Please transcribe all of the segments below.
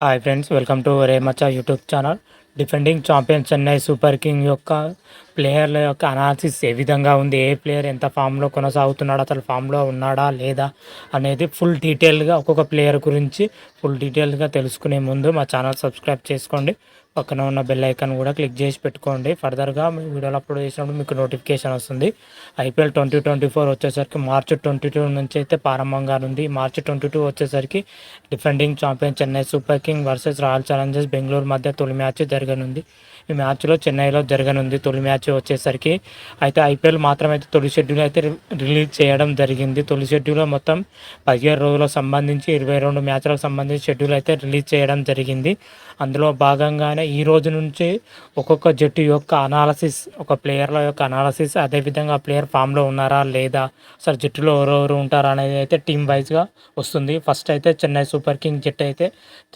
Hi friends welcome to Remachcha YouTube channel defending champion Chennai Super King యొక్క ప్లేయర్ల యొక్క analysis ఏ విధంగా ఉంది? ఏ ప్లేయర్ ఎంత ఫామ్లో కొనసాగుతున్నాడు? అసలు ఫామ్లో ఉన్నాడా? లేదా? అనేది ఫుల్ డీటెయిల్గా ఒక్కొక్క ప్లేయర్ గురించి ఫుల్ డీటెయిల్గా తెలుసుకునే ముందు మా ఛానల్ సబ్స్క్రైబ్ చేసుకోండి. పక్కన ఉన్న బెల్ ఐకాన్ కూడా క్లిక్ చేసి పెట్టుకోండి. ఫర్దర్గా మీ వీడియోలు అప్లోడ్ చేసినప్పుడు మీకు నోటిఫికేషన్ వస్తుంది. ఐపీఎల్ ట్వంటీ ట్వంటీ ఫోర్ వచ్చేసరికి మార్చి ట్వంటీ టూ నుంచి అయితే ప్రారంభంగా ఉంది. మార్చి ట్వంటీ టూ వచ్చేసరికి defending champion Chennai Super King versus Royal Challengers Bengaluru మధ్య తొలి మ్యాచ్ జరగనుంది. ఈ మ్యాచ్లో చెన్నైలో జరగనుంది. తొలి మ్యాచ్ వచ్చేసరికి అయితే ఐపీఎల్ మాత్రం అయితే తొలి షెడ్యూల్ అయితే రిలీజ్ చేయడం జరిగింది. తొలి షెడ్యూల్లో మొత్తం పదిహేడు రోజులకు సంబంధించి ఇరవై రెండు మ్యాచ్లకు సంబంధించి షెడ్యూల్ అయితే రిలీజ్ చేయడం జరిగింది. అందులో భాగంగానే ఈ రోజు నుంచి ఒక్కొక్క జట్టు యొక్క అనాలసిస్ ఒక ప్లేయర్ల యొక్క అనాలసిస్ అదేవిధంగా ప్లేయర్ ఫామ్లో ఉన్నారా లేదా అసలు జట్టులో ఎవరెవరు ఉంటారా అనేది అయితే టీం వైజ్గా వస్తుంది. ఫస్ట్ అయితే చెన్నై సూపర్ కింగ్ జట్టు అయితే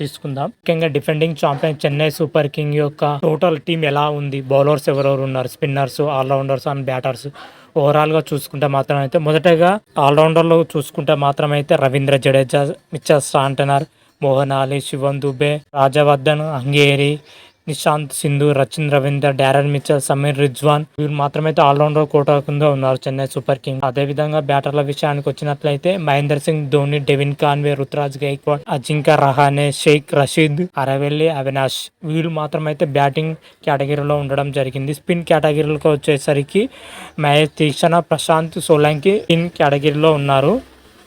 తీసుకుందాం. ముఖ్యంగా defending champion Chennai Super King యొక్క టోటల్ టీం ఎలా ఉంది? బౌలర్స్ ఎవరెవరు ఉన్నారు? Spinners all-rounders and batters. ఓవరాల్గా చూసుకుంటే మాత్రం అయితే మొదటగా ఆల్రౌండర్లో చూసుకుంటే మాత్రం అయితే Ravindra Jadeja Mitchell Santner Moeen Ali Shivam Dube Rajvardhan Hangargekar Nishant Sindhu Rachin Ravindra Daryl Mitchell Sameer Rizwan వీళ్ళు మాత్రమైతే ఆల్రౌండర్ కోటా కింద ఉన్నారు చెన్నై సూపర్ కింగ్ అదే విధంగా బ్యాటర్ల విషయానికి వచ్చినట్లయితే మహేందర్ సింగ్ ధోని డెవిన్ కాన్వే రుతురాజ్ గైక్వాడ్ అజింకా రహానే షేక్ రషీద్ అరవెల్లి అవినాష్ వీళ్ళు మాత్రమైతే బ్యాటింగ్ కేటగిరీలో ఉండడం జరిగింది. స్పిన్ కేటగిరీలకు వచ్చేసరికి మహేష్ తీక్షణ ప్రశాంత్ సోలంకి స్పిన్ కేటగిరీలో ఉన్నారు.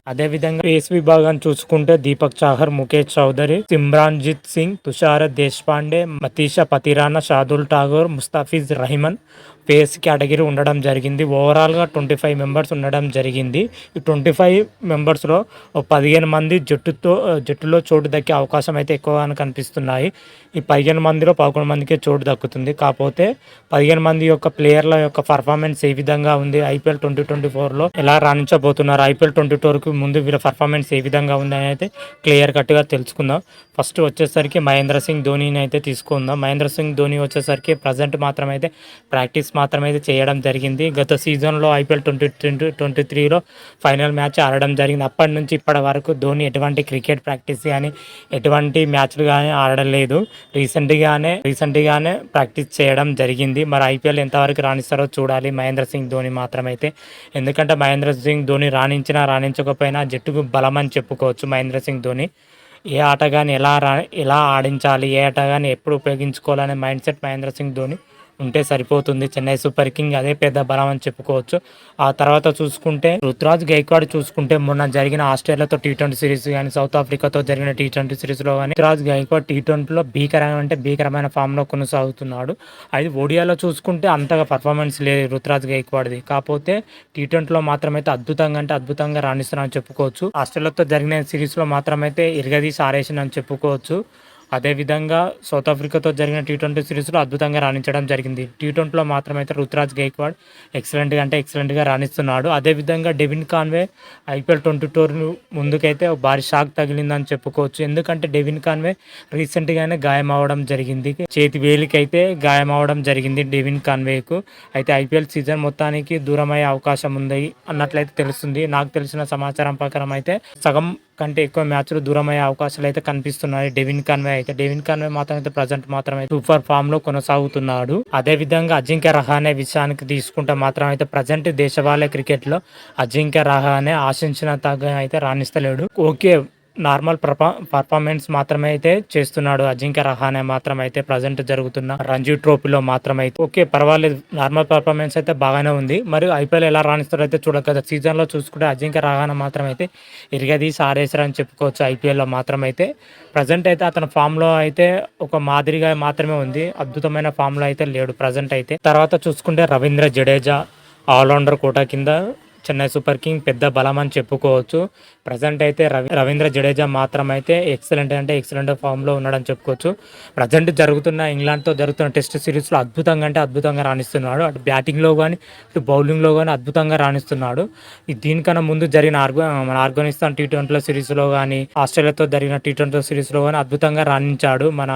అదేవిధంగా పేస్ విభాగాన్ని చూసుకుంటే దీపక్ చాహర్ ముఖేష్ చౌదరి సిమ్రాన్జిత్ సింగ్ తుషార దేశ్పాండే మతీషా పతిరానా షాదుల్ ఠాగూర్ ముస్తాఫిజ్ రహిమన్ పేస్ కేటగిరీ ఉండడం జరిగింది. ఓవరాల్గా ట్వంటీ ఫైవ్ మెంబర్స్ ఉండడం జరిగింది. ఈ ట్వంటీ ఫైవ్ మెంబర్స్లో పదిహేను మంది జట్టుతో జట్టులో చోటు దక్కే అవకాశం అయితే ఎక్కువగా కనిపిస్తున్నాయి. ఈ పదిహేను మందిలో పదకొండు మందికే చోటు దక్కుతుంది. కాకపోతే పదిహేను మంది యొక్క ప్లేయర్ల యొక్క పర్ఫార్మెన్స్ ఏ విధంగా ఉంది? ఐపీఎల్ ట్వంటీ ట్వంటీ ఫోర్లో ఎలా రాణించబోతున్నారు? ఐపీఎల్ ట్వంటీ టూర్కి ముందు వీళ్ళ పర్ఫార్మెన్స్ ఏ విధంగా ఉంది అని అయితే క్లియర్ కట్గా తెలుసుకుందాం. ఫస్ట్ వచ్చేసరికి మహేంద్ర సింగ్ ధోనిని అయితే తీసుకుందాం. మహేంద్ర సింగ్ ధోని వచ్చేసరికి ప్రజెంట్ మాత్రం అయితే ప్రాక్టీస్ మాత్రమైతే చేయడం జరిగింది. గత సీజన్లో ఐపీఎల్ ట్వంటీ ట్వంటీ ట్వంటీ త్రీలో ఫైనల్ మ్యాచ్ ఆడడం జరిగింది. అప్పటి నుంచి ఇప్పటి వరకు ధోని ఎటువంటి క్రికెట్ ప్రాక్టీస్ కానీ ఎటువంటి మ్యాచ్లు కానీ ఆడడం లేదు. రీసెంట్గానే రీసెంట్గానే ప్రాక్టీస్ చేయడం జరిగింది. మరి ఐపీఎల్ ఎంతవరకు రాణిస్తారో చూడాలి. మహేంద్ర సింగ్ ధోని మాత్రమైతే. ఎందుకంటే మహేంద్ర సింగ్ ధోని రాణించినా రాణించకపోయినా జట్టుకు బలం అని చెప్పుకోవచ్చు మహేంద్ర సింగ్ ధోని. ఏ ఆటగాని ఎలా రా ఎలా ఆడించాలి ఏ ఆటగాని ఎప్పుడు ఉపయోగించుకోవాలనే మైండ్ సెట్ మహేంద్ర సింగ్ ధోని ఉంటే సరిపోతుంది. చెన్నై సూపర్ కింగ్ అదే పెద్ద బలం అని చెప్పుకోవచ్చు. ఆ తర్వాత చూసుకుంటే రుతురాజ్ గైక్వాడ్ చూసుకుంటే మొన్న జరిగిన ఆస్ట్రేలియాతో టీ ట్వంటీ సిరీస్ కానీ సౌత్ ఆఫ్రికాతో జరిగిన టీ ట్వంటీ సిరీస్లో కానీ రుతురాజ్ గైక్వాడ్ టీ ట్వంటీలో భీకరమైన అంటే భీకరమైన ఫామ్లో కొనసాగుతున్నాడు. అది ఒడియాలో చూసుకుంటే అంతగా పర్ఫార్మెన్స్ లేదు రుతురాజ్ గైక్వాడ్ది. కాకపోతే టీ ట్వంటీలో మాత్రమైతే అద్భుతంగా అంటే అద్భుతంగా రాణిస్తున్నారని చెప్పుకోవచ్చు. ఆస్ట్రేలియాతో జరిగిన సిరీస్లో మాత్రమైతే ఇరగదీసి ఆరేసిన చెప్పుకోవచ్చు. అదేవిధంగా సౌత్ ఆఫ్రికాతో జరిగిన టీ ట్వంటీ సిరీస్లో అద్భుతంగా రాణించడం జరిగింది. టీ ట్వంటీలో మాత్రమైతే రుతురాజ్ గైక్వాడ్ ఎక్సలెంట్గా అంటే ఎక్సలెంట్గా రాణిస్తున్నాడు. అదేవిధంగా Devon Conway IPL twenty four ముందుకైతే భారీ షాక్ తగిలిందని చెప్పుకోవచ్చు. ఎందుకంటే డెవిన్ కాన్వే రీసెంట్గానే గాయం అవడం జరిగింది. చేతి వేలికైతే గాయం అవడం జరిగింది డెవిన్ కాన్వేకు. అయితే ఐపీఎల్ సీజన్ మొత్తానికి దూరమయ్యే అవకాశం ఉంది అన్నట్లయితే తెలుస్తుంది. నాకు తెలిసిన సమాచారం ప్రకారం అయితే సగం కంటే ఎక్కువ మ్యాచ్లు దూరమయ్యే అవకాశాలు అయితే కనిపిస్తున్నాయి. డెవిన్ కన్వే అయితే డెవిన్ కన్వే మాత్రం అయితే ప్రజెంట్ మాత్రం అయితే సూపర్ ఫామ్లో కొనసాగుతున్నాడు. అదే విధంగా అజింక్య రహానే విషయానికి తీసుకుంటే మాత్రం అయితే ప్రజెంట్ దేశవాళీ క్రికెట్లో అజింక్య రహానే ఆశించిన తగ్గ అయితే రాణిస్తలేడు. ఓకే నార్మల్ పర్ఫార్మెన్స్ మాత్రమే అయితే చేస్తున్నాడు. అజింక్య రహానే మాత్రం అయితే ప్రజెంట్ జరుగుతున్న రంజీ ట్రోఫీలో మాత్రం అయితే ఓకే పర్వాలేదు. నార్మల్ పర్ఫార్మెన్స్ అయితే బాగానే ఉంది. మరి ఐపీఎల్ ఎలా రాణిస్తారో అయితే చూడక సీజన్లో చూసుకుంటే అజింక్య రహానే మాత్రం అయితే ఇరగదీసి ఆరేసారని చెప్పుకోవచ్చు ఐపీఎల్లో మాత్రం అయితే ప్రజెంట్ అయితే అతని ఫామ్లో అయితే ఒక మాదిరిగా మాత్రమే ఉంది. అద్భుతమైన ఫామ్లో అయితే లేడు ప్రజెంట్ అయితే. తర్వాత చూసుకుంటే రవీంద్ర జడేజా ఆల్రౌండర్ కోటా కింద చెన్నై సూపర్ కింగ్ పెద్ద బలం అని చెప్పుకోవచ్చు. ప్రజెంట్ అయితే రవి రవీంద్ర జడేజా మాత్రం అయితే ఎక్సలెంట్ అంటే ఎక్సలెంట్ ఫామ్లో ఉన్నాడని చెప్పుకోవచ్చు. ప్రజెంట్ జరుగుతున్న ఇంగ్లాండ్తో జరుగుతున్న టెస్ట్ సిరీస్లో అద్భుతంగా అంటే అద్భుతంగా రాణిస్తున్నాడు. అటు బ్యాటింగ్లో కానీ ఇటు బౌలింగ్లో కానీ అద్భుతంగా రాణిస్తున్నాడు. దీనికన్నా ముందు జరిగిన ఆర్గో మన ఆఫ్ఘనిస్తాన్ టీ ట్వంటీల సిరీస్లో కానీ ఆస్ట్రేలియాతో జరిగిన టీ ట్వంటీ సిరీస్లో కానీ అద్భుతంగా రాణించాడు మన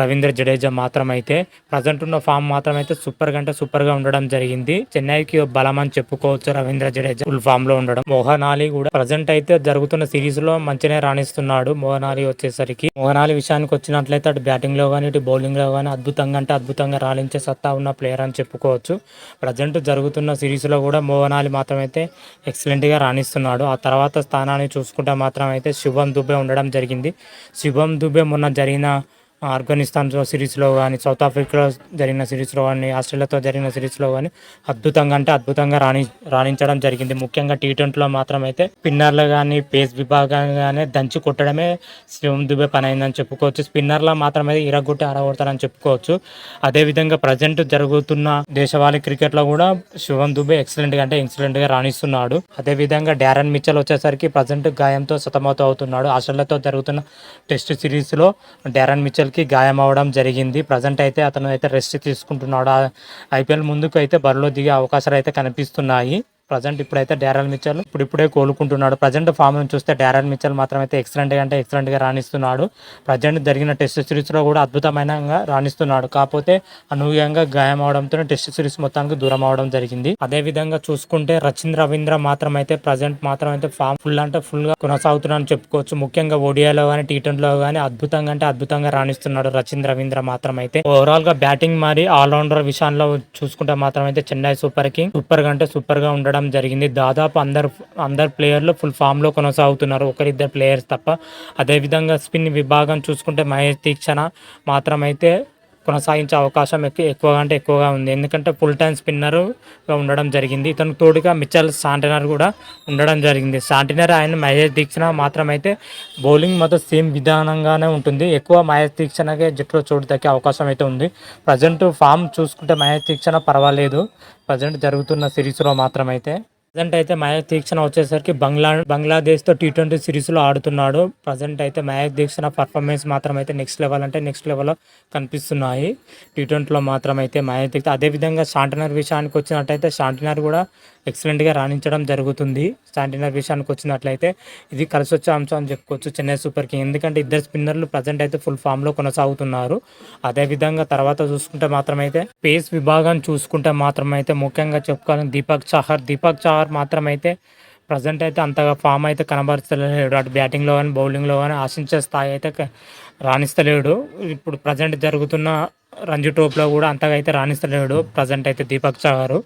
రవీంద్ర జడేజా మాత్రం అయితే ప్రజెంట్ ఉన్న ఫామ్ మాత్రం అయితే సూపర్ కంటే సూపర్గా ఉండడం జరిగింది. చెన్నైకి బలం అని చెప్పుకోవచ్చు రవీంద్ర జడేజా. ఫుల్ ఫామ్లో ఉండడం. మోహన్ అలీ కూడా ప్రజెంట్ అయితే జరుగుతున్న సిరీస్లో మంచిగానే రాణిస్తున్నాడు మోహన్ అలీ వచ్చేసరికి. మోహన్ అలీ విషయానికి వచ్చినట్లయితే అటు బ్యాటింగ్లో కానీ ఇటు బౌలింగ్లో కానీ అద్భుతంగా అంటే అద్భుతంగా రాణించే సత్తా ఉన్న ప్లేయర్ అని చెప్పుకోవచ్చు. ప్రజెంట్ జరుగుతున్న సిరీస్లో కూడా మోహన్ అలీ మాత్రం అయితే ఎక్సలెంట్గా రాణిస్తున్నాడు. ఆ తర్వాత స్థానాన్ని చూసుకుంటే మాత్రం అయితే శుభం దుబే ఉండడం జరిగింది. శుభం దుబే మొన్న జరిగిన ఆఫ్ఘనిస్తాన్ సిరీస్లో కానీ సౌత్ ఆఫ్రికాలో జరిగిన సిరీస్లో కానీ ఆస్ట్రేలియాతో జరిగిన సిరీస్లో కానీ అద్భుతంగా అంటే అద్భుతంగా రాణి రాణించడం జరిగింది. ముఖ్యంగా టీ ట్వంటీలో మాత్రం అయితే స్పిన్నర్లు కానీ పేస్ విభాగంగానే దంచి కొట్టడమే శివం దుబే పని అయిందని చెప్పుకోవచ్చు. స్పిన్నర్లో మాత్రమే ఇరగొట్టి ఆడగొడతారని చెప్పుకోవచ్చు. అదేవిధంగా ప్రజెంట్ జరుగుతున్న దేశవాళీ క్రికెట్లో కూడా శివం దుబే ఎక్సలెంట్గా అంటే ఎక్సలెంట్గా రాణిస్తున్నాడు. అదేవిధంగా డారన్ మిచ్చల్ వచ్చేసరికి ప్రజెంట్ గాయంతో సతమతం అవుతున్నాడు. ఆస్ట్రేలియాతో జరుగుతున్న టెస్ట్ సిరీస్లో డారన్ మిచ్చల్కి గాయం అవ్వడం జరిగింది. ప్రజెంట్ అయితే అతను అయితే రెస్ట్ తీసుకుంటున్నాడు. ఐపీఎల్ ముందుకు అయితే బరిలో దిగే అవకాశాలు అయితే కనిపిస్తున్నాయి. ప్రజెంట్ ఇప్పుడైతే డారల్ మిచ్చల్ ఇప్పుడు ఇప్పుడే కోలుకుంటున్నాడు. ప్రజెంట్ ఫామ్ చూస్తే డారల్ మిచ్చల్ మాత్రం అయితే ఎక్సలెంట్గా అంటే ఎక్సలెంట్గా రాణిస్తున్నాడు. ప్రజెంట్ జరిగిన టెస్ట్ సిరీస్లో కూడా అద్భుతమైన రాణిస్తున్నాడు. కాకపోతే అనూహ్యంగా గాయం అవడంతో టెస్ట్ సిరీస్ మొత్తానికి దూరం అవడం జరిగింది. అదే విధంగా చూసుకుంటే రచిన్ రవీంద్ర మాత్రం అయితే ప్రజెంట్ మాత్రం అయితే ఫామ్ ఫుల్ అంటే ఫుల్గా కొనసాగుతున్నాడని చెప్పుకోవచ్చు. ముఖ్యంగా ఓడియాలో కానీ టీ ట్వంటీలో కానీ అద్భుతంగా అంటే అద్భుతంగా రాణిస్తున్నాడు రచిన్ రవీంద్ర మాత్రం అయితే ఓవరాల్గా బ్యాటింగ్ మరి ఆల్రౌండర్ విషయంలో చూసుకుంటే మాత్రం అయితే చెన్నై సూపర్ కింగ్ సూపర్గా అంటే సూపర్గా ఉండడం జరిగింది. దాదాపు అందరు అందరు ప్లేయర్లు ఫుల్ ఫామ్లో కొనసాగుతున్నారు. ఒకరిద్దరు ప్లేయర్స్ తప్ప. అదే విధంగా స్పిన్ విభాగం చూసుకుంటే మహేష్ దీక్షణ మాత్రమైతే కొనసాగించే అవకాశం ఎక్కువ ఎక్కువగా అంటే ఎక్కువగా ఉంది. ఎందుకంటే ఫుల్ టైం స్పిన్నర్గా ఉండడం జరిగింది. ఇతను తోడుగా మిచ్చల్ సాంటినర్ కూడా ఉండడం జరిగింది. సాంటినర్ ఆయన మహేష్ దీక్షణ మాత్రమైతే బౌలింగ్ మొత్తం సేమ్ విధానంగానే ఉంటుంది. ఎక్కువ మహేష్ దీక్షణకే జట్టులో చోటు దక్కే అవకాశం అయితే ఉంది. ప్రజెంట్ ఫామ్ చూసుకుంటే మహేష్ దీక్షణ పర్వాలేదు. ప్రజెంట్ జరుగుతున్న సిరీస్లో మాత్రం అయితే ప్రజెంట్ అయితే మహేష్ దీక్షణ వచ్చేసరికి బంగ్లా బంగ్లాదేశ్తో టీ ట్వంటీ సిరీస్లో ఆడుతున్నాడు. ప్రజెంట్ అయితే మహేష్ దీక్షణ పర్ఫార్మెన్స్ మాత్రం అయితే నెక్స్ట్ లెవెల్ అంటే నెక్స్ట్ లెవెల్లో కనిపిస్తున్నాయి. టీ ట్వంటీలో మాత్రం అయితే మహేష్ దీక్ష అదేవిధంగా షాంటినర్ విషయానికి వచ్చినట్టయితే షాంటినర్ కూడా ఎక్సలెంట్గా రాణించడం జరుగుతుంది. షాంటినర్ విషయానికి వచ్చినట్లయితే ఇది కలిసి వచ్చే అంశం అని చెప్పుకోవచ్చు చెన్నై సూపర్ కింగ్ ఎందుకంటే ఇద్దరు స్పిన్నర్లు ప్రజెంట్ అయితే ఫుల్ ఫామ్లో కొనసాగుతున్నారు. అదేవిధంగా తర్వాత చూసుకుంటే మాత్రమైతే పేస్ విభాగం చూసుకుంటే మాత్రమైతే ముఖ్యంగా చెప్పుకోవాలని దీపక్ చాహర్ దీపక్ చాహర్ మాత్రమైతే ప్రజెంట్ అయితే అంతగా ఫామ్ అయితే కనబరచలేడు. అటు బ్యాటింగ్లో కానీ బౌలింగ్లో కానీ ఆశించే స్థాయి అయితే రాణిస్తలేడు. ఇప్పుడు ప్రజెంట్ జరుగుతున్న రంజీ ట్రోప్లో కూడా అంతగా అయితే రాణిస్తలేడు ప్రజెంట్ అయితే దీపక్ చాగారు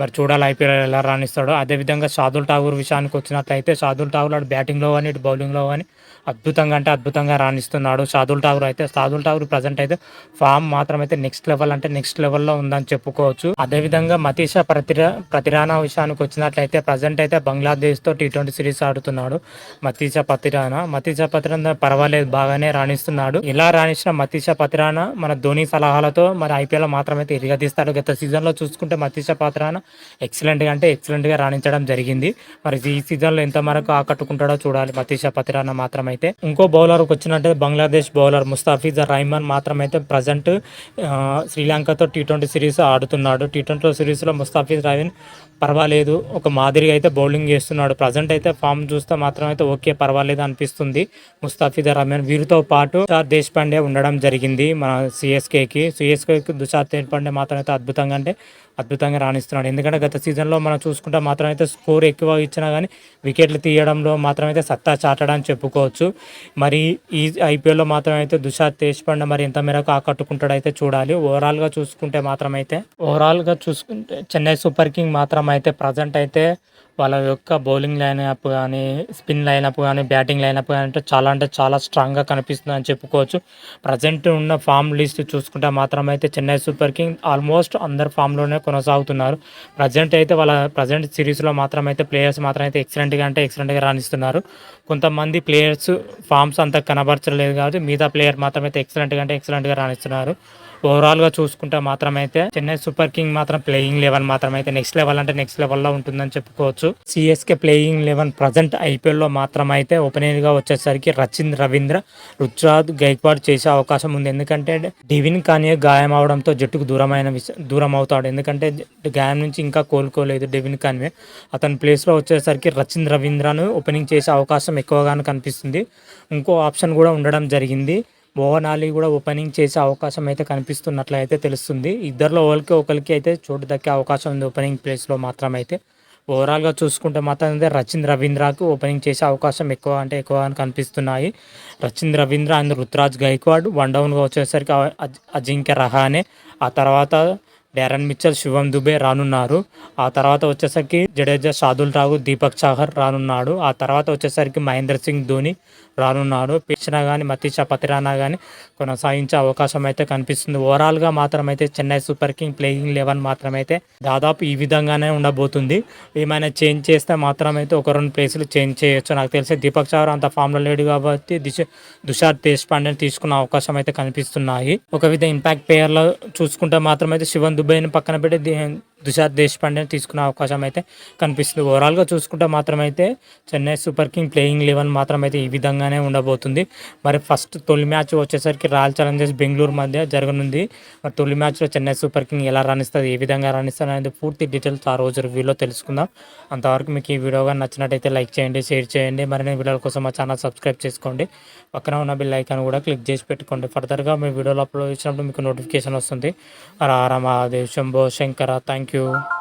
మరి చూడాలి ఐపీఎల్ ఎలా రాణిస్తాడో. అదేవిధంగా షాదుల్ ఠాగూర్ విషయానికి వచ్చినట్లయితే షాదుల్ ఠాగూర్ అటు బ్యాటింగ్లో కానీ ఇటు బౌలింగ్లో కానీ అద్భుతంగా అంటే అద్భుతంగా రాణిస్తున్నాడు. షాదుల్ ఠాగూర్ అయితే సాదుల్ ఠాగూర్ ప్రజెంట్ అయితే ఫామ్ మాత్రం అయితే నెక్స్ట్ లెవెల్ అంటే నెక్స్ట్ లెవెల్లో ఉందని చెప్పుకోవచ్చు. అదేవిధంగా మతీషా ప్రతిరా ప్రతిరానా విషయానికి వచ్చినట్లయితే ప్రజెంట్ అయితే బంగ్లాదేశ్తో టీ ట్వంటీ సిరీస్ ఆడుతున్నాడు మతీషా పతిరానా మతీషా పతిరానా పర్వాలేదు బాగానే రాణిస్తున్నాడు. ఇలా రాణించిన మతీషా పతిరానా మన ధోని సలహాలతో మరి ఐపీఎల్ మాత్రం అయితే ఇరగదీస్తాడు. గత సీజన్లో చూసుకుంటే మతీషా పతిరానా ఎక్సలెంట్గా అంటే ఎక్సలెంట్గా రాణించడం జరిగింది. మరి ఈ సీజన్లో ఎంత మనకు ఆకట్టుకుంటాడో చూడాలి. మతీషా పతిరానా మాత్రమే అయితే ఇంకో బౌలర్కి వచ్చినట్టే బంగ్లాదేశ్ బౌలర్ ముస్తాఫిజ్ రైమాన్ మాత్రమైతే ప్రజెంట్ శ్రీలంకతో టీ ట్వంటీ సిరీస్ ఆడుతున్నాడు. టీ ట్వంటీ సిరీస్లో ముస్తాఫిజ్ రైమన్ పర్వాలేదు. ఒక మాదిరిగా అయితే బౌలింగ్ చేస్తున్నాడు. ప్రజెంట్ అయితే ఫామ్ చూస్తే మాత్రం అయితే ఓకే పర్వాలేదు అనిపిస్తుంది. ముస్తాఫిజ్ రహమాన్ వీరితో పాటు తుషార్ దేశపాండే ఉండడం జరిగింది మన సిఎస్కేకి సిఎస్కేకి దుషార్ దేశపాండే మాత్రం అయితే అద్భుతంగా అంటే అద్భుతంగా రాణిస్తున్నాడు. ఎందుకంటే గత సీజన్లో మనం చూసుకుంటే మాత్రం అయితే స్కోర్ ఎక్కువ ఇచ్చినా కానీ వికెట్లు తీయడంలో మాత్రం అయితే సత్తా అని చెప్పుకోవచ్చు. మరి ఈ ఐపీఎల్లో మాత్రం అయితే దుషార్ దేశపాండే మరి ఎంత మేరకు ఆకట్టుకుంటాడైతే చూడాలి. ఓవరాల్గా చూసుకుంటే మాత్రం అయితే ఓవరాల్గా చూసుకుంటే చెన్నై సూపర్ కింగ్ మాత్రం అయితే ప్రజెంట్ అయితే వాళ్ళ యొక్క బౌలింగ్ లైనప్ కానీ స్పిన్ లైనప్ కానీ బ్యాటింగ్ లైనప్ కానీ అంటే చాలా అంటే చాలా స్ట్రాంగ్గా కనిపిస్తుంది అని చెప్పుకోవచ్చు. ప్రజెంట్ ఉన్న ఫామ్ లిస్ట్ చూసుకుంటే మాత్రం అయితే చెన్నై సూపర్ కింగ్ ఆల్మోస్ట్ అందరు ఫామ్లోనే కొనసాగుతున్నారు. ప్రజెంట్ అయితే వాళ్ళ ప్రజెంట్ సిరీస్లో మాత్రం అయితే ప్లేయర్స్ మాత్రం అయితే ఎక్సలెంట్గా అంటే ఎక్సలెంట్గా రాణిస్తున్నారు. కొంతమంది ప్లేయర్స్ ఫామ్స్ అంత కనబరచలేదు కాబట్టి మిగతా ప్లేయర్ మాత్రం అయితే ఎక్సలెంట్గా అంటే ఎక్సలెంట్గా రాణిస్తున్నారు. ఓవరాల్గా చూసుకుంటే మాత్రం అయితే చెన్నై సూపర్ కింగ్ మాత్రం ప్లేయింగ్ లెవెల్ మాత్రం అయితే నెక్స్ట్ లెవెల్ అంటే నెక్స్ట్ లెవెల్లో ఉంటుందని చెప్పుకోవచ్చు. సిఎస్కే ప్లేయింగ్ లెవెన్ ప్రజెంట్ ఐపీఎల్లో మాత్రం అయితే ఓపెనర్గా వచ్చేసరికి రచిన్ రవీంద్ర రుతురాజ్ గైక్వాడ్ చేసే అవకాశం ఉంది. ఎందుకంటే డివిన్ కానీ గాయం అవడంతో జట్టుకు దూరమైన దూరం అవుతాడు. ఎందుకంటే గాయం నుంచి ఇంకా కోలుకోలేదు డెవిన్ కాన్వే అతని ప్లేస్లో వచ్చేసరికి రచిన్ రవీంద్రను ఓపెనింగ్ చేసే అవకాశం ఎక్కువగానే కనిపిస్తుంది. ఇంకో ఆప్షన్ కూడా ఉండడం జరిగింది. మోహన్ అలీ కూడా ఓపెనింగ్ చేసే అవకాశం అయితే కనిపిస్తున్నట్లయితే తెలుస్తుంది. ఇద్దరిలో ఒకరికి ఒకరికి అయితే చోటు దక్కే అవకాశం ఉంది ఓపెనింగ్ ప్లేస్లో మాత్రం అయితే ఓవరాల్గా చూసుకుంటే మాత్రం అయితే రచిన్ రవీంద్రకు ఓపెనింగ్ చేసే అవకాశం ఎక్కువ అంటే ఎక్కువ అని కనిపిస్తున్నాయి. రచిన్ రవీంద్ర అండ్ రుతురాజ్ గైక్వాడ్ వన్ డౌన్గా వచ్చేసరికి అజింక్య రహానే ఆ తర్వాత డారన్ మిచ్చల్ శివం దుబే రానున్నారు. ఆ తర్వాత వచ్చేసరికి జడేజా షాదుల్ రావు దీపక్ చాహర్ రానున్నాడు. ఆ తర్వాత వచ్చేసరికి మహేంద్ర సింగ్ ధోని రానున్నాడు. పిచ్చినా కానీ మతీషా పతిరానా కానీ కొనసాగించే అవకాశం అయితే కనిపిస్తుంది. ఓవరాల్గా మాత్రం అయితే Chennai Super King playing eleven మాత్రం అయితే దాదాపు ఈ విధంగానే ఉండబోతుంది. ఏమైనా చేంజ్ చేస్తే మాత్రం అయితే ఒక రెండు ప్లేసులు చేంజ్ చేయొచ్చు. నాకు తెలిసి దీపక్ చావర్ అంత ఫామ్లో లేడు కాబట్టి దిశ దుషార్ దేశపాండేని తీసుకున్న అవకాశం అయితే కనిపిస్తున్నాయి. ఒక విధ ఇంపాక్ట్ ప్లేయర్లో చూసుకుంటే మాత్రం అయితే శివన్ దుబైని పక్కన పెట్టి తుషార్ దేశపాండేని తీసుకునే అవకాశం అయితే కనిపిస్తుంది. ఓవరాల్గా చూసుకుంటే మాత్రం అయితే Chennai Super King playing eleven మాత్రం అయితే ఈ విధంగానే ఉండబోతుంది. మరి ఫస్ట్ తొలి మ్యాచ్ వచ్చేసరికి రాయల్ ఛాలెంజర్స్ బెంగళూరు మధ్య జరగనుంది. మరి తొలి మ్యాచ్లో చెన్నై సూపర్ కింగ్ ఎలా రాణిస్తుంది ఏ విధంగా రాణిస్తుంది అనేది పూర్తి డీటెయిల్స్ ఆ రోజు రివ్యూలో తెలుసుకుందాం. అంతవరకు మీకు ఈ వీడియో కానీ నచ్చినట్టయితే లైక్ చేయండి షేర్ చేయండి. మరిన్ని వీడియోల కోసం మా ఛానల్ సబ్స్క్రైబ్ చేసుకోండి. పక్కన ఉన్న బిల్ ఐకాన్ కూడా క్లిక్ చేసి పెట్టుకోండి. ఫర్దర్గా మీ వీడియోలో అప్లోడ్ చేసినప్పుడు మీకు నోటిఫికేషన్ వస్తుంది. రారా Mahadev Shambho Shankara thank you you.